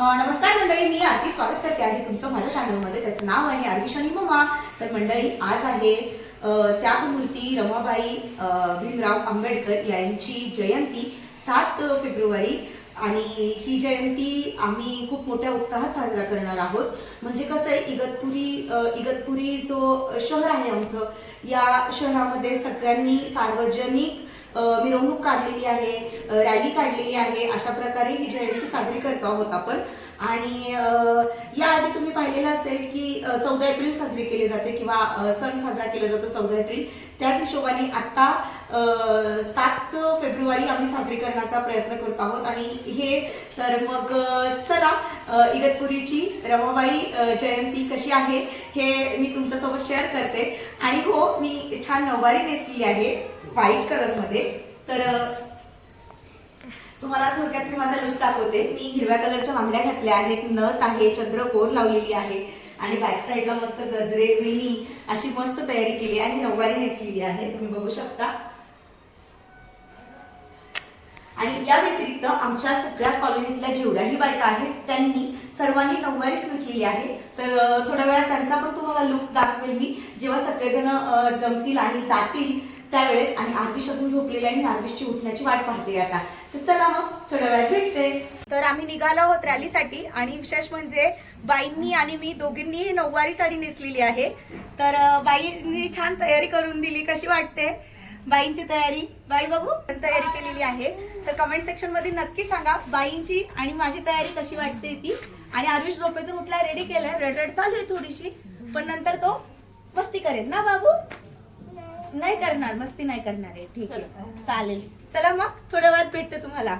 नमस्कार मंडळी मी आरती स्वागत करते आहे तुमचं माझ्या चॅनलमध्ये त्याचं नाव आहे आरती शनी ममा. तर मंडळी आज आहे त्यागमूर्ती रमाबाई भीमराव आंबेडकर यांची जयंती सात फेब्रुवारी. आणि ही जयंती आम्ही खूप मोठ्या उत्साहात साजरा करणार आहोत. म्हणजे कसं आहे इगतपुरी इगतपुरी जो शहर आहे आमचं या शहरामध्ये सगळ्यांनी सार्वजनिक मिरवणूक काढलेली आहे रॅली काढलेली आहे अशा प्रकारे ही जयंती साजरी करतो आहोत आपण. आणि याआधी तुम्ही पाहिलेलं असेल की चौदा एप्रिल साजरी केली जाते किंवा सण साजरा केला जातो चौदा एप्रिल. त्याच हिशोबाने आता सात फेब्रुवारी आम्ही साजरी करण्याचा प्रयत्न करतो आहोत. आणि हे तर मग चला इगतपुरीची रमाबाई जयंती कशी आहे हे मी तुमच्यासोबत शेअर करते. आणि हो मी छान नऊवारी नेसलेली आहे. व्हाईट कलरमध्ये तर तुम्हाला थोडक्यात मी माझा लुक दाखवते. मी हिरव्या कलरच्या बांगड्या घातल्या आहेत. नथ आहे चंद्रकोर लावलेली आहे. आणि बॅक साईडला मस्त गजरे वेणी अशी मस्त तयारी केली आहे आणि नऊवारी नेसलेली आहे. तुम्ही बघू शकता. आणि या व्यतिरिक्त आमच्या सगळ्या कॉलनीतल्या जेवढ्याही बायका आहेत त्यांनी सर्वांनी नऊवारीच नसलेली आहे. तर थोड्या वेळात त्यांचा पण तुम्हाला लुक दाखवेल मी. जेव्हा सगळेजण जमतील आणि जातील त्यावेळेस आणि आर्विश अजून झोपलेला आहे मी आर्विशची उठण्याची वाट पाहते आता. तर चला मग थोड्या वेळात भेटते. तर आम्ही निघालो आहोत रॅलीसाठी आणि विशेष म्हणजे बाईंनी आणि मी दोघींनी नऊवारी साडी नेसलेली आहे. तर बाईंनी छान तयारी करून दिली. कशी वाटते? बाईंची तयारी. बाई बघू तयारी केलेली आहे. तर कमेंट सेक्शनमध्ये नक्की सांगा बाईंची आणि माझी तयारी कशी वाटते ती. आणि आरुष झोपेतून उठला रेडी केलंय रडरड चालू आहे थोडीशी पण नंतर तो मस्ती करेल ना बाबू? नाही करणार मस्ती नाही करणार आहे. ठीक आहे. चालेल. चला मग थोड्या वेळात भेटते तुम्हाला.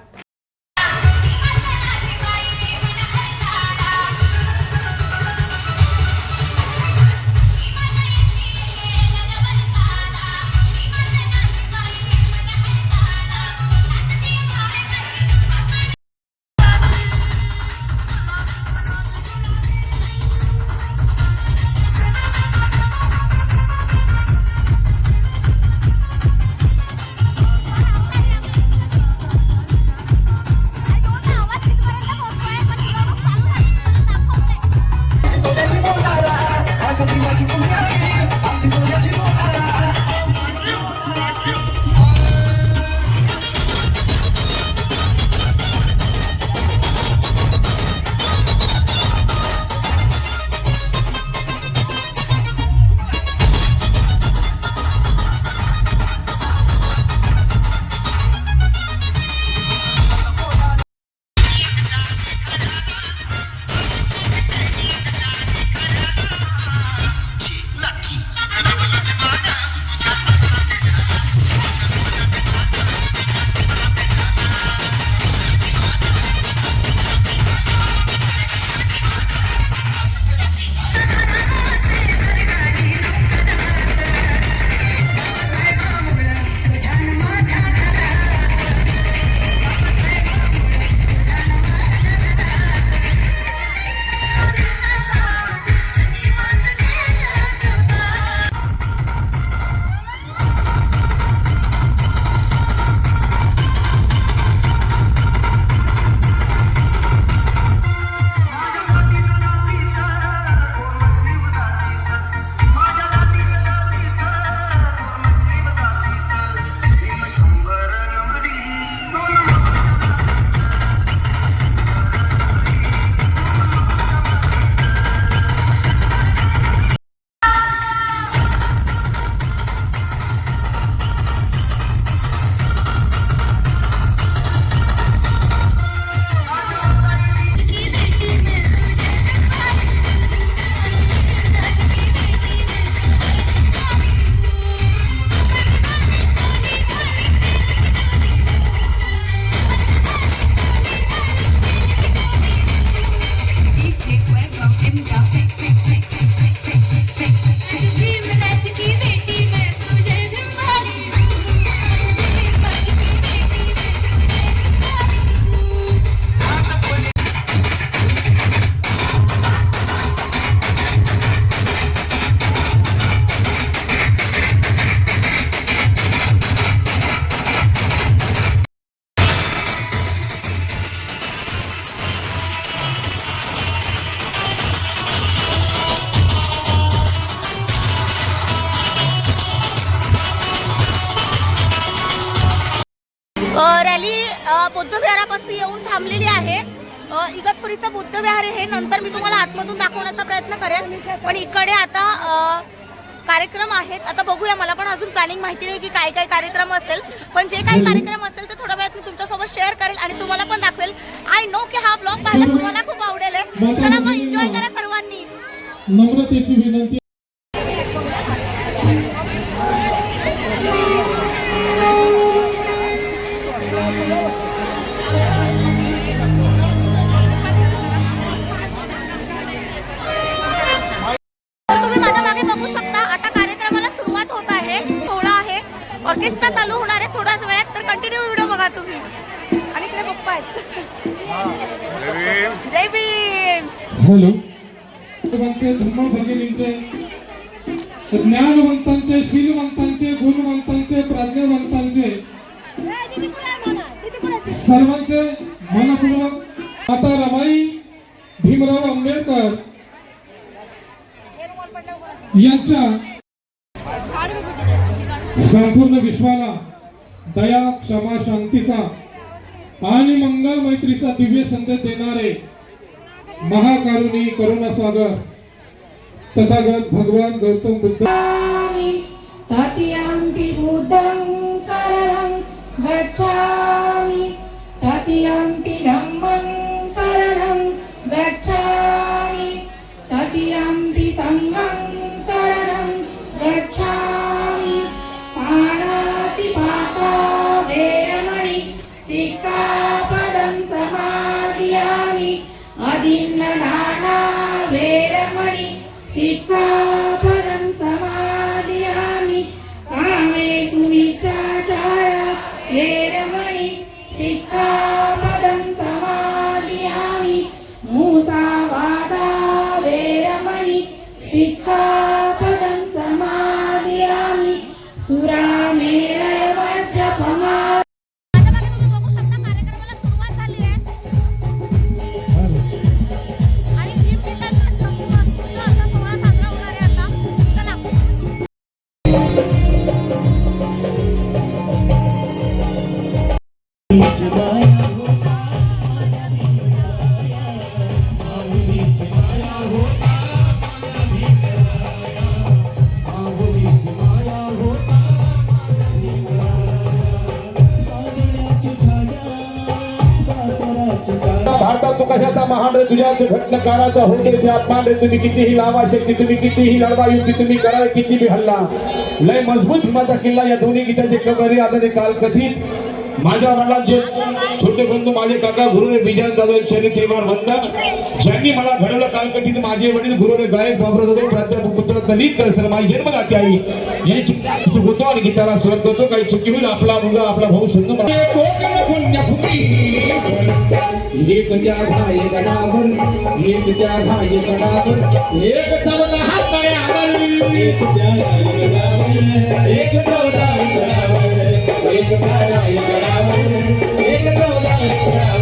रॅली बुद्धविहारापासून येऊन थांबलेली आहे. इगतपुरीचं बुद्धविहार हे नंतर मी तुम्हाला आतमधून दाखवण्याचा प्रयत्न करेन. पण इकडे आता कार्यक्रम आहेत. आता बघूया मला पण अजून प्लॅनिंग माहिती नाही की काय काय कार्यक्रम असेल. पण जे काही कार्यक्रम असेल ते थोड्या वेळात मी तुमच्यासोबत शेअर करेल आणि तुम्हाला पण दाखवेल. आय नो की हा ब्लॉग पाहायला तुम्हाला खूप आवडेल आहे. चला मग एन्जॉय करा सर्वांनी. नम्रतेची विनंती पाकिस्तान चालू होणार आहे थोड्याच वेळात तर कंटिन्यू व्हिडिओ बघा तुम्ही. आणि इकडे पप्पा आहेत. जय भीम. हॅलो. भगिनींचे ज्ञानवंतांचे शीलवंतांचे गुणवंतांचे प्राज्ञवंतांचे सर्वांचे मनपूर्वक आता रमाई भीमराव आंबेडकर यांच्या संपूर्ण विश्वाला दया क्षमा शांतीचा आणि मंगल मैत्रीचा दिव्य संदेश देणारे महाकारुणी करुणा सागर तथागत भगवान गौतम बुद्ध. ततियम्पि बुद्धं शरणं गच्छामि। ततियम्पि अवकाशाचा कशाचा महान रे तुझ्याच घटनकाराचा होते त्या अपमान रे. तुम्ही कितीही लावा शक्ती तुम्ही कितीही लढवा युक्ती तुम्ही करा किती बी हल्ला. लय मजबूत भीमाचा किल्ला या दोन्ही गीताचे कबरी आता काल कथित. माझ्या वडिलांचे छोटे बंधू माझे काका गुरु रे विजय जाधव चरित त्रिवार वंदन ज्यांनी मला घडवलं काल कथित माझे वडील गुरु रे गायक बाबरा जाधव प्राध्यापक पुत्र दलित कर सर माझी जन्मदाती आई. यांची होतो आणि गीताला स्वर्ग करतो काही चुकी होईल आपला मुलगा आपला भाऊ संघ एक त्या घाय गडावर एक त्या भाई गडावर एक चवदा हात पायावर एक त्या घाय गडावर एक चवदा गडावर एक त्या घाय गडावर एक चवदा गडावर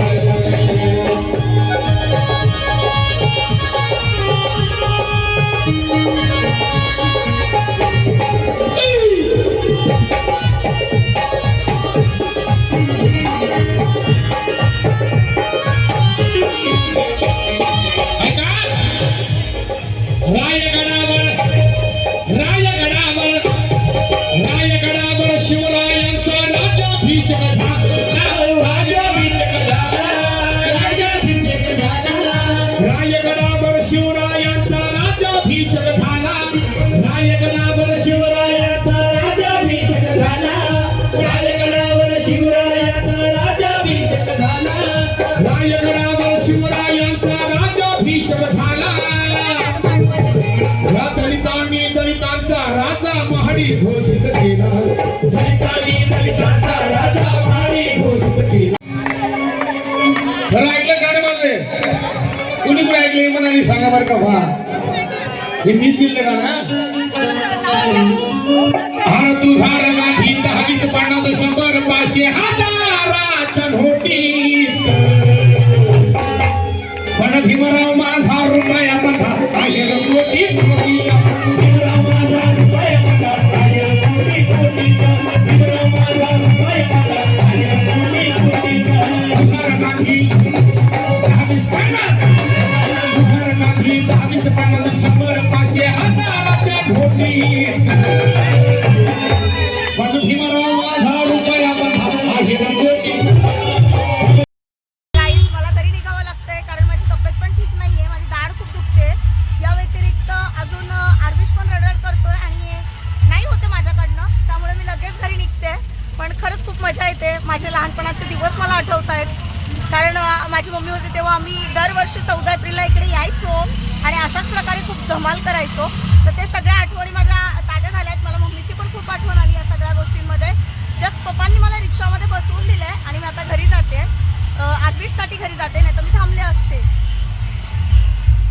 खरं ऐकलं का रे माझे? कुणी पण ऐकलं सांगा बरं का भा. हे मी दिलं का ना? हा तुझा रंगाठी दहावीस पन्नास शंभर पाचशे हजाराच्या नोटीत. पण भीमराव माझा आठवत आहेत कारण माझी मम्मी होती तेव्हा आम्ही दरवर्षी चौदा एप्रिलला इकडे यायचो आणि अशाच प्रकारे खूप धमाल करायचो. तर ते सगळ्या आठवणी मला ताज्या झाल्या आहेत मला मम्मीची पण खूप आठवण आली या सगळ्या गोष्टींमध्ये. जस्ट पप्पांनी मला रिक्षामध्ये बसवून दिलं आहे आणि मी आता घरी जाते. आगबीजसाठी घरी जाते नाही तर मी थांबले असते.